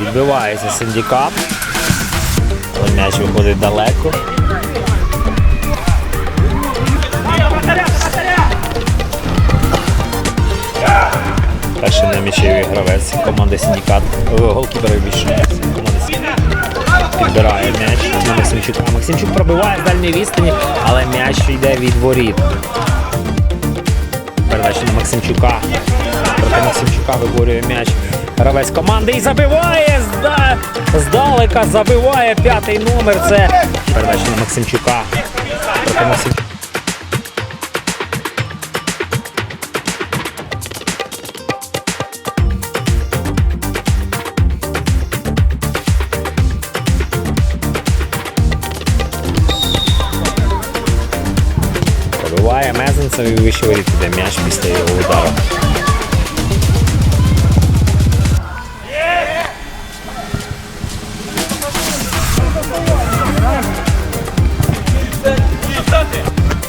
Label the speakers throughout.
Speaker 1: Відбивається синдикат, м'яч виходить далеко. М'ячевий гравець команди Синдикат. Е, Голкіпер більше команди Синдикат. Підбирає м'яч на Максимчука. Максимчук пробиває з дальньої відстані, але м'яч йде від воріт. Передача на Максимчука. Проти Максимчука виборює м'яч. Гравець команди і забиває здалека, забиває п'ятий номер. Це передача на Максимчука. Проти Максимчука. Пробиває Мезенцев і вище воріт м'яч після його удару.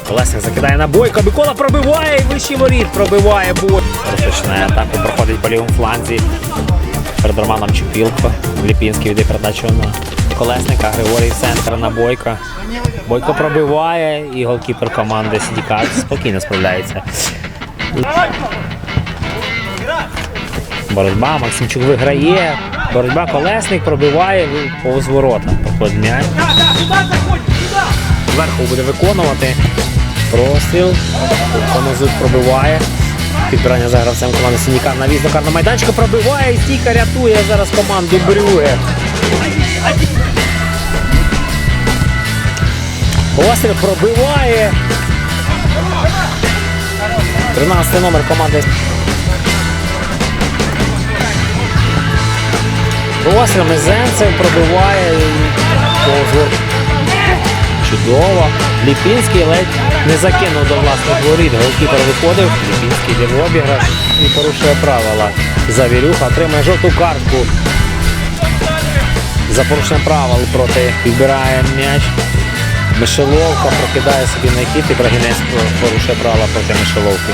Speaker 1: Колесник закидає на бойка, Микола пробиває і вищий воріт пробиває бой. Розпочинає атаку, проходить по лівому фланзі. Перед Романом Чупілко. Ліпінський віде передачу на колесника. Григорій центр на бойка. Бойко пробиває і голкіпер команди Сідікат спокійно справляється. Боротьба, Максимчук виграє. Боротьба колесник пробиває повз ворота. Зверху буде виконувати. Простріл. Конозук пробиває. Підбирання за гравцем команди Сініка на до карного майданчика пробиває стійка рятує зараз команду Брюге. Постріл пробиває. 13 номер команди. Постріл Мезенцев пробиває. Чудово. Ліпінський ледь не закинув до власних воріт. Голкіпер виходив. Ліпінський в обіграш і порушує правила. Завірюха отримує жовту картку. За порушення правил проти підбирає м'яч. Мишеловка прокидає собі на хід і Брагінець порушує правила проти Мишеловки.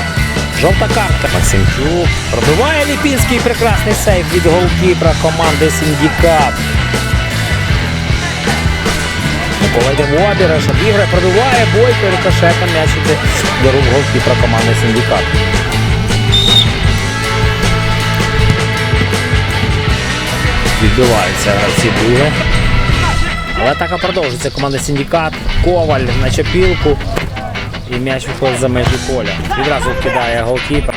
Speaker 1: Жовта картка. Максимчук пробиває Ліпінський прекрасний сейф від голкіпера команди Сіндікат. Микола йде в обіграє, пробиває бойко, рикошетом м'яч іде до рук голкіпера команди Сіндікат. Відбиваються гравці друге. Але атака продовжується. Команда Сіндікат. Коваль на чапілку. І м'яч виходить за межі поля. Відразу кидає голкіпер.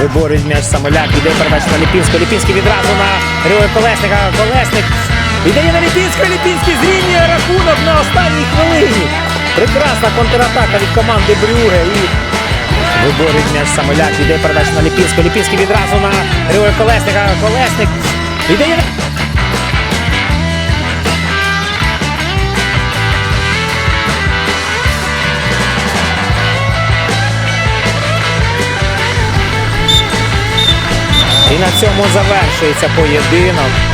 Speaker 1: Виборює м'яч Самоляк, іде передача на Ліпінського. Ліпінський відразу на Григорія Колесника. Колесник віддає на Ліпінського. Ліпінський зрівнює рахунок на останній хвилині. Прекрасна контратака від команди Брюге. І виборює м'яч Самоляк. Іде передача на Ліпінського. Ліпінський відразу на Григорія Колесника. Колесник на І на цьому завершується поєдинок.